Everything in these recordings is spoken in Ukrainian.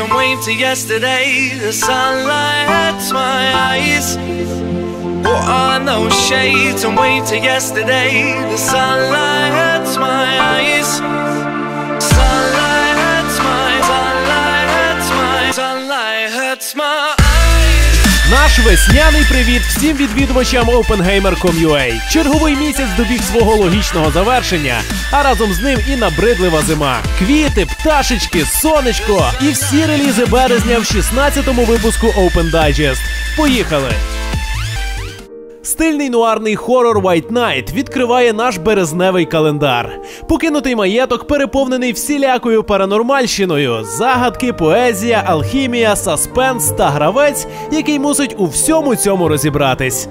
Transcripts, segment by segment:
and wave to yesterday. The sunlight hurts my eyes. Put on those shades and wave to yesterday. The sunlight hurts my eyes. Весняний привіт всім відвідувачам OpenGamer.com.ua. Черговий місяць добіг свого логічного завершення, а разом з ним і набридлива зима. Квіти, пташечки, сонечко і всі релізи березня в 16-му випуску Open Digest. Поїхали! Стильний нуарний хорор White Knight відкриває наш березневий календар. Покинутий маєток переповнений всілякою паранормальщиною, загадки, поезія, алхімія, саспенс та гравець, який мусить у всьому цьому розібратись.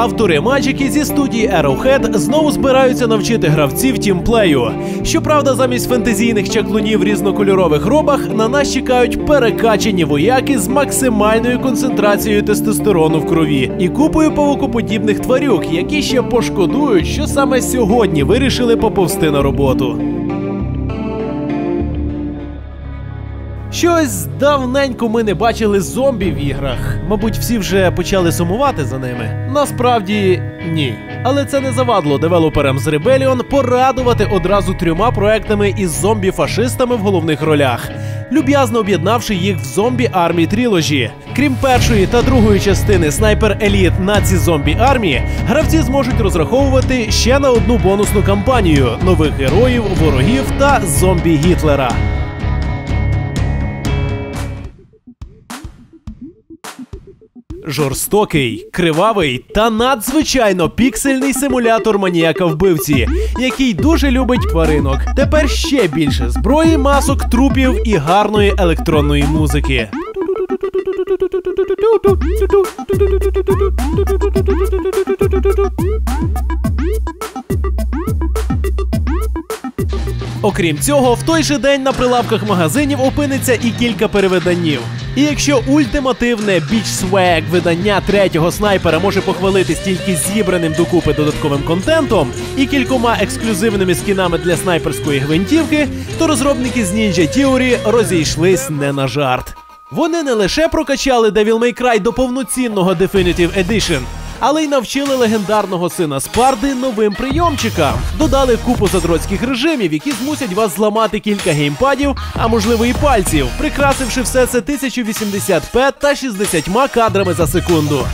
Автори Маджики зі студії Arrowhead знову збираються навчити гравців тімплею. Щоправда, замість фентезійних чаклунів в різнокольорових робах на нас чекають перекачені вояки з максимальною концентрацією тестостерону в крові і купою павукоподібних тварюк, які ще пошкодують, що саме сьогодні вирішили поповсти на роботу. Щось давненько ми не бачили зомбі в іграх. Мабуть, всі вже почали сумувати за ними. Насправді ні. Але це не завадло девелоперам з Rebellion порадувати одразу трьома проектами із зомбі-фашистами в головних ролях, люб'язно об'єднавши їх в зомбі армії тріложі. Крім першої та другої частини Снайпер Еліт Наці Зомбі Армії, гравці зможуть розраховувати ще на одну бонусну кампанію нових героїв, ворогів та зомбі Гітлера. Жорстокий, кривавий та надзвичайно піксельний симулятор маніяка вбивці, який дуже любить тваринок. Тепер ще більше зброї, масок, трупів і гарної електронної музики. Окрім цього, в той же день на прилавках магазинів опиниться і кілька перевиданнів. І якщо ультимативне біч Swag видання третього снайпера може похвалитись тільки зібраним докупи додатковим контентом і кількома ексклюзивними скінами для снайперської гвинтівки, то розробники з Ninja Theory розійшлись не на жарт. Вони не лише прокачали Devil May Cry до повноцінного Definitive Edition, але й навчили легендарного сина Спарди новим прийомчикам. Додали купу задроцьких режимів, які змусять вас зламати кілька геймпадів, а можливо і пальців, прикрасивши все це 1080p та 60 кадрами за секунду.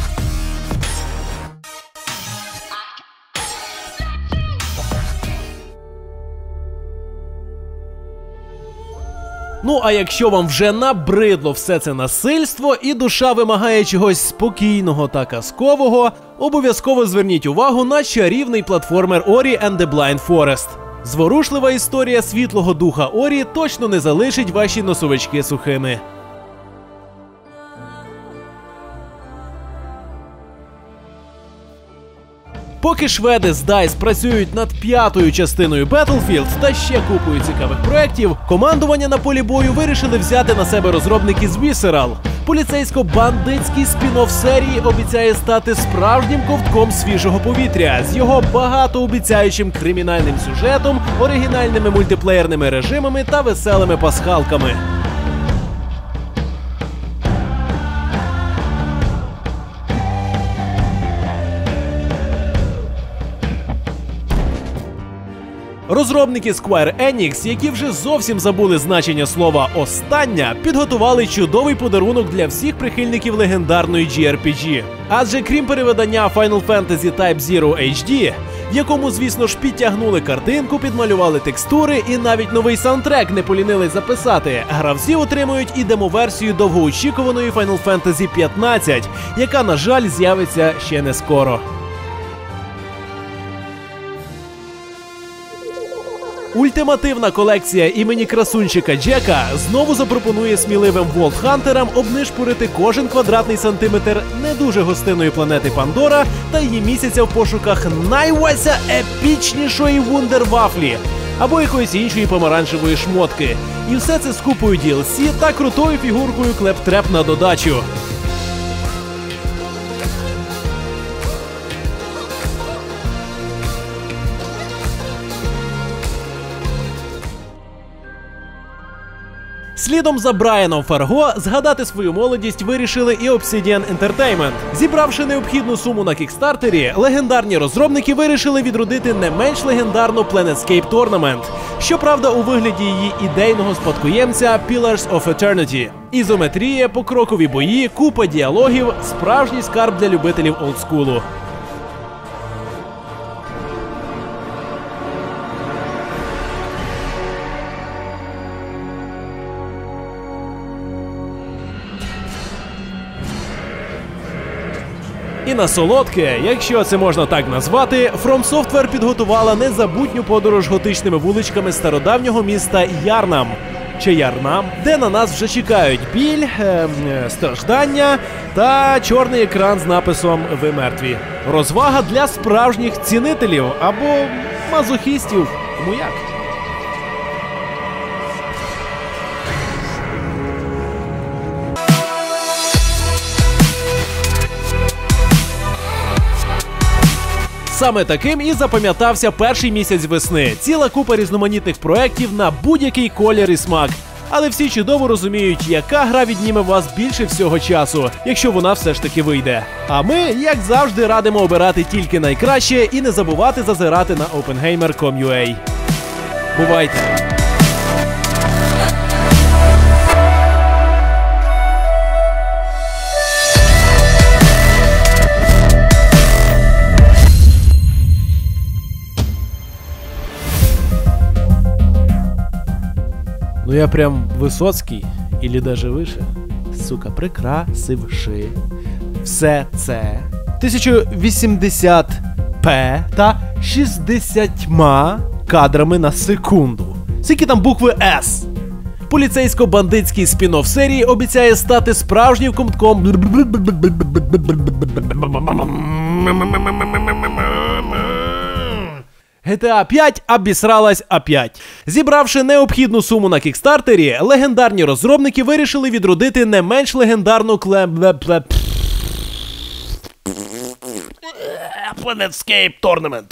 Ну а якщо вам вже набридло все це насильство і душа вимагає чогось спокійного та казкового, обов'язково зверніть увагу на чарівний платформер Ori and the Blind Forest. Зворушлива історія світлого духа Орі точно не залишить ваші носовички сухими. Поки шведи з DICE працюють над п'ятою частиною Battlefield та ще купою цікавих проєктів, командування на полі бою вирішили взяти на себе розробники з Visceral. Поліцейсько-бандитський спін-офф серії обіцяє стати справжнім ковтком свіжого повітря з його багатообіцяючим кримінальним сюжетом, оригінальними мультиплеєрними режимами та веселими пасхалками. Розробники Square Enix, які вже зовсім забули значення слова остання, підготували чудовий подарунок для всіх прихильників легендарної GRPG. Адже крім переведення Final Fantasy Type Zero HD, в якому, звісно ж, підтягнули картинку, підмалювали текстури і навіть новий саундтрек не полінили записати. Гравці отримують і демоверсію довгоочікуваної Final Fantasy 15, яка, на жаль, з'явиться ще не скоро. Ультимативна колекція імені красунчика Джека знову запропонує сміливим волтхантерам обнишпорити кожен квадратний сантиметр не дуже гостинної планети Пандора та її місяця в пошуках найвася епічнішої вундервафлі або якоїсь іншої помаранчевої шмотки. І все це з купою DLC та крутою фігуркою клептреп на додачу. Слідом за Брайаном Фарго згадати свою молодість вирішили і Obsidian Entertainment. Зібравши необхідну суму на кікстартері, легендарні розробники вирішили відродити не менш легендарну Planetscape Tournament. Щоправда, у вигляді її ідейного спадкоємця Pillars of Eternity. Ізометрія, покрокові бої, купа діалогів, справжній скарб для любителів олдскулу. І на солодке, якщо це можна так назвати, From Software підготувала незабутню подорож готичними вуличками стародавнього міста Ярнам. Чи Ярнам, де на нас вже чекають біль, е, страждання та чорний екран з написом Ви мертві. Розвага для справжніх цінителів або мазохістів. Кому як? Саме таким і запам'ятався перший місяць весни. Ціла купа різноманітних проєктів на будь-який колір і смак. Але всі чудово розуміють, яка гра відніме вас більше всього часу, якщо вона все ж таки вийде. А ми, як завжди, радимо обирати тільки найкраще і не забувати зазирати на opengamer.com.ua. Бувайте! Ну я прям Висоцький, или даже вище. Сука, прикрасивши все це 1080p та 60 кадрами на секунду. Скільки там букви С? Поліцейсько-бандитський спін-офф серії обіцяє стати справжнім кумком GTA 5 обісралась опять. Зібравши необхідну суму на кікстартері, легендарні розробники вирішили відродити не менш легендарну клем... Planetscape Tournament.